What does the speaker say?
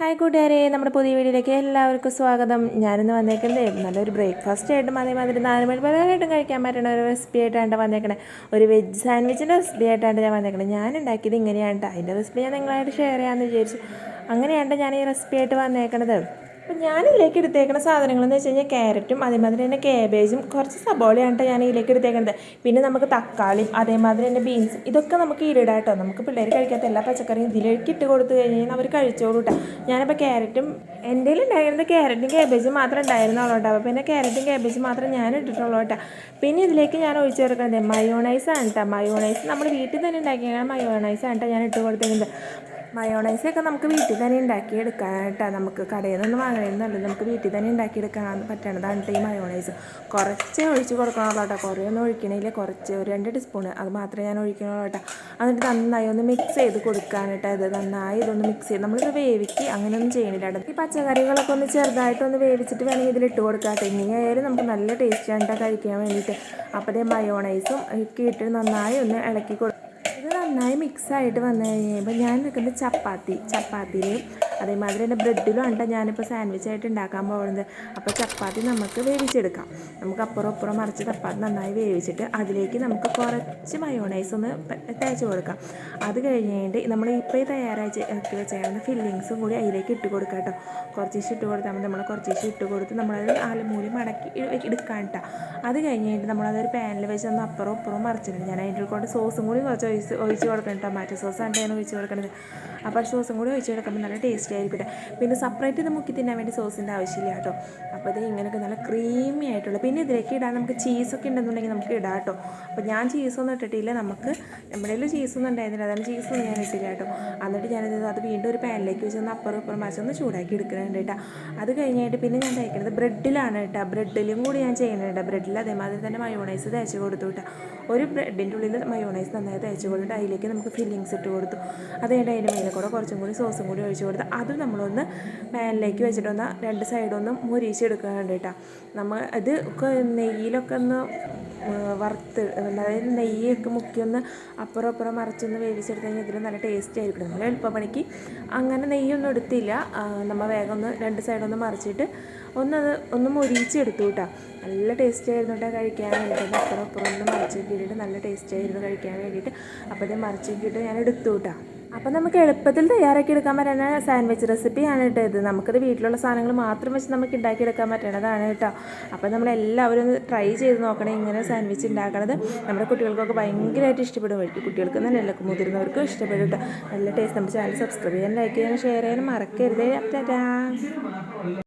Hi കൂട്ടുകാരെ നമ്മുടെ പുതിയ വീഡിയോയിലേക്ക് എല്ലാവർക്കും സ്വാഗതം. ഞാനിന്ന് വന്നേക്കുന്നത് നല്ലൊരു ബ്രേക്ക്ഫാസ്റ്റ് ആയിട്ടും അതേമാതിരി നാല് മണി പലരായിട്ടും കഴിക്കാൻ പറ്റുന്ന ഒരു റെസിപ്പി ആയിട്ടാണ് വന്നേക്കണേ. ഒരു വെജ് സാൻഡ്വിച്ചിന്റെ റെസിപ്പി ആയിട്ടാണ് ഞാൻ വന്നേക്കണത് ഞാൻ ഉണ്ടാക്കിയത് ഇങ്ങനെയാണ്. അതിന്റെ റെസിപ്പി ഞാൻ നിങ്ങളായിട്ട് ഷെയർ ചെയ്യാമെന്ന് വിചാരിച്ചു. അങ്ങനെയാണ് ഞാൻ ഈ റെസിപ്പി ആയിട്ട് വന്നേക്കണത്. അപ്പം ഞാൻ ഇതിലേക്ക് എടുത്തേക്കുന്ന സാധനങ്ങൾ എന്ന് വെച്ച് കഴിഞ്ഞാൽ ക്യാരറ്റും അതേമാതിരി തന്നെ കാബേജും കുറച്ച് സബോളയാണ് ഞാൻ ഇതിലേക്ക് എടുത്തേക്കുന്നത് പിന്നെ നമുക്ക് തക്കാളിയും അതേമാതിരി തന്നെ ബീൻസും ഇതൊക്കെ നമുക്ക് ഇരിടാം നമുക്ക് പിള്ളേർ കഴിക്കാത്ത എല്ലാ പച്ചക്കറിയും ഇതിലേക്ക് ഇട്ട് കൊടുത്തു കഴിഞ്ഞ് കഴിഞ്ഞാൽ അവർ കഴിച്ചോളൂ കേട്ടോ. ഞാനിപ്പോൾ ക്യാരറ്റും എന്റെ ഉണ്ടായിരുന്നത് ക്യാരറ്റും കാബേജും മാത്രം ഉണ്ടായിരുന്നുള്ളൂ കേട്ടോ അപ്പോൾ പിന്നെ ക്യാരറ്റും കാബേജും മാത്രം ഞാൻ ഇട്ടിട്ടുള്ളൂ കേട്ടോ. പിന്നെ ഇതിലേക്ക് ഞാൻ ഒഴിച്ചു ചേർക്കുന്നത് മയോണൈസ് ആണ് കേട്ടോ. മയോണൈസ് നമ്മൾ വീട്ടിൽ തന്നെ ഉണ്ടാക്കിയ മയോണൈസ് ആണ് കേട്ടോ ഞാൻ ഇട്ട് കൊടുത്തേക്കുന്നത്. മയോണൈസ് ഒക്കെ നമുക്ക് വീട്ടിൽ തന്നെ ഉണ്ടാക്കിയെടുക്കാൻ കേട്ടോ. നമുക്ക് കടയിൽ നിന്ന് വാങ്ങണമെന്നുണ്ട് നമുക്ക് വീട്ടിൽ തന്നെ ഉണ്ടാക്കിയെടുക്കാൻ പറ്റണതാണ് ഈ മയോണൈസ്. കുറച്ചേ ഒഴിച്ച് കൊടുക്കണമല്ലോ കേട്ടോ. കുറേ ഒന്നും ഒഴിക്കണില്ല. കുറച്ച് ഒരു രണ്ട് ടീസ്പൂണ് അത് മാത്രമേ ഞാൻ ഒഴിക്കണുള്ളൂ കേട്ടോ. എന്നിട്ട് നന്നായി ഒന്ന് മിക്സ് ചെയ്ത് കൊടുക്കാൻ കേട്ടോ ഇത്. നന്നായി ഇതൊന്ന് മിക്സ് ചെയ്ത് നമ്മളിത് വേവിക്ക്. അങ്ങനെയൊന്നും ചെയ്യണില്ല കേട്ടോ. ഈ പച്ചക്കറികളൊക്കെ ഒന്ന് ചെറുതായിട്ടൊന്ന് വേവിച്ചിട്ട് വേണമെങ്കിൽ ഇതിലിട്ട് കൊടുക്കാം കേട്ടോ. ഇനി ആയാലും നമുക്ക് നല്ല ടേസ്റ്റ് ആണ് കഴിക്കാൻ വേണ്ടിയിട്ട്. അപ്പോൾ മയോണൈസും ഒക്കെ ഇട്ട് നന്നായി ഒന്ന് ഇളക്കി കൊടുക്കും. നന്നായി മിക്സ് ആയിട്ട് വന്നു കഴിയുമ്പോൾ ഞാൻ വെക്കുന്നത് ചപ്പാത്തി. ചപ്പാത്തിയിൽ അതേമാതിരി തന്നെ ബ്രെഡിലും ഉണ്ട് ഞാനിപ്പോൾ സാൻഡ്വിച്ച് ആയിട്ട് ഉണ്ടാക്കാൻ പോകുന്നത് അപ്പോൾ ചപ്പാത്തി നമുക്ക് വേവിച്ചെടുക്കാം. നമുക്ക് അപ്പുറം അപ്പുറം മറിച്ച് ചപ്പാത്തി നന്നായി വേവിച്ചിട്ട് അതിലേക്ക് നമുക്ക് കുറച്ച് മയോണൈസ് ഒന്ന് തേച്ച് കൊടുക്കാം. അത് കഴിഞ്ഞിട്ട് നമ്മൾ ഇപ്പോൾ തയ്യാറാക്കി വെച്ചേക്കുന്ന ഫില്ലിങ്സും കൂടി അതിലേക്ക് ഇട്ട് കൊടുക്കാം കേട്ടോ. കുറച്ച് ദിവസം ഇട്ട് കൊടുത്താൽ മതി. നമ്മൾ കുറച്ച് ദിവസം ഇട്ട് കൊടുത്ത് നമ്മളത് ആലുമൂലി മടക്കി എടുക്കാൻ കേട്ടോ. അത് കഴിഞ്ഞിട്ട് നമ്മളതൊരു പാനിൽ വെച്ച് ഒന്ന് അപ്പുറം അപ്പുറം മറിച്ചിട്ടുണ്ട് ഞാൻ അതിന്റെ കൂടെ സോസും കൂടി കുറച്ച് ഒഴിച്ച് ഒഴിച്ച് കൊടുക്കണം. ടൊമാറ്റോ സോസ് ആണ് ഒഴിച്ച് കൊടുക്കണത്. അപ്പോൾ സോസും കൂടി ഒഴിച്ച് കൊടുക്കുമ്പോൾ നല്ല ടേസ്റ്റി ആയിരിക്കും പിന്നെ സെപ്പറേറ്റ് നമുക്ക് മുക്കി തിന്നാൻ വേണ്ടി സോസിന്റെ ആവശ്യമില്ല കേട്ടോ. അപ്പോൾ ഇത് ഇങ്ങനെയൊക്കെ നല്ല ക്രീമി ആയിട്ടുള്ള പിന്നെ ഇതിലേക്ക് ഇടാൻ നമുക്ക് ചീസൊക്കെ ഉണ്ടെന്നുണ്ടെങ്കിൽ നമുക്ക് ഇടാം കേട്ടോ. അപ്പോൾ ഞാൻ ചീസൊന്നും ഇട്ടിട്ടില്ല. നമുക്ക് നമ്മുടെ കയ്യിൽ ചീസൊന്നും ഉണ്ടായിരുന്നില്ല. അതാണ് ചീസൊന്നും ഞാൻ ഇട്ടില്ല കേട്ടോ. എന്നിട്ട് ഞാനത് അത് വീണ്ടും ഒരു പാനിലേക്ക് വെച്ച് ഒന്ന് അപ്പുറം ഇപ്പുറം ഒന്ന് ചൂടാക്കി എടുക്കുന്നുണ്ട് കേട്ടോ. അത് കഴിഞ്ഞിട്ട് പിന്നെ ഞാൻ തയ്ക്കുന്നത് ബ്രെഡിലാണ് കേട്ടോ. ബ്രെഡിലും കൂടി ഞാൻ ചെയ്യുന്നുണ്ട് ബ്രെഡിൽ അതേമാതിരി തന്നെ മയോണൈസ് തേച്ച് കൊടുത്തു കേട്ടോ. ഒരു ബ്രെഡിന്റെ ഉള്ളിൽ മയോണൈസ് നന്നായി തേച്ച് കൊടുത്തിട്ട് അതിലേക്ക് നമുക്ക് ഫില്ലിങ്സ് ഇട്ട് കൊടുത്തു. അത് കഴിഞ്ഞിട്ട് അതിന്റെ മേലെ കൂടെ കുറച്ചും കൂടി സോസും കൂടി ഒഴിച്ച് കൊടുത്ത് അതും നമ്മളൊന്ന് പാനിലേക്ക് വെച്ചിട്ടൊന്ന് രണ്ട് സൈഡൊന്നും മുരീച്ചെടുക്കുക വേണ്ടിയിട്ടാണ് നമ്മൾ ഇത് നെയ്യിലൊക്കെ ഒന്ന് വറുത്ത് അതായത് നെയ്യൊക്കെ മുക്കിയൊന്ന് അപ്പുറം അപ്പുറം മറിച്ചൊന്ന് വേവിച്ചെടുത്ത് കഴിഞ്ഞാൽ ഇതിൽ നല്ല ടേസ്റ്റ് ആയിരിക്കും. നമ്മൾ എളുപ്പപ്പണിക്ക് അങ്ങനെ നെയ്യൊന്നും എടുത്തില്ല. നമ്മൾ വേഗം ഒന്ന് രണ്ട് സൈഡൊന്ന് മറിച്ചിട്ട് ഒന്നത് ഒന്ന് മൊരിച്ചെടുത്തു കേട്ടോ. നല്ല ടേസ്റ്റ് ആയിരുന്നു കേട്ടോ കഴിക്കാൻ വേണ്ടിയിട്ട് അപ്പുറം അപ്പുറം ഒന്ന് മറിച്ച് നല്ല ടേസ്റ്റ് ആയിരുന്നു കഴിക്കാൻ വേണ്ടിയിട്ട്. അപ്പോൾ ഇത് മറിച്ച് നോക്കിയിട്ട് ഞാൻ എടുത്തു കേട്ടോ. അപ്പം നമുക്ക് എളുപ്പത്തിൽ തയ്യാറാക്കി എടുക്കാൻ പറ്റുന്ന സാൻഡ്വിച്ച് റെസിപ്പിയാണ് കേട്ടോ ഇത്. നമുക്കത് വീട്ടിലുള്ള സാധനങ്ങൾ മാത്രം വെച്ച് നമുക്ക് ഉണ്ടാക്കിയെടുക്കാൻ പറ്റണതാണ് കേട്ടോ. അപ്പോൾ നമ്മളെല്ലാവരും ഒന്ന് ട്രൈ ചെയ്ത് നോക്കണേ ഇങ്ങനെ സാൻഡ്വിച്ച് ഉണ്ടാക്കണത്. നമ്മുടെ കുട്ടികൾക്കൊക്കെ ഭയങ്കരമായിട്ട് ഇഷ്ടപ്പെടും. കുട്ടികൾക്ക് തന്നെയല്ല മുതിർന്നവർക്കും ഇഷ്ടപ്പെടും കേട്ടോ. നല്ല ടേസ്റ്റ് നമ്മുടെ ചാനൽ സബ്സ്ക്രൈബ് ചെയ്യാൻ ലൈക്ക് ചെയ്യാനും ഷെയർ ചെയ്യാനും മറക്കരുതേ. ടാറ്റാ.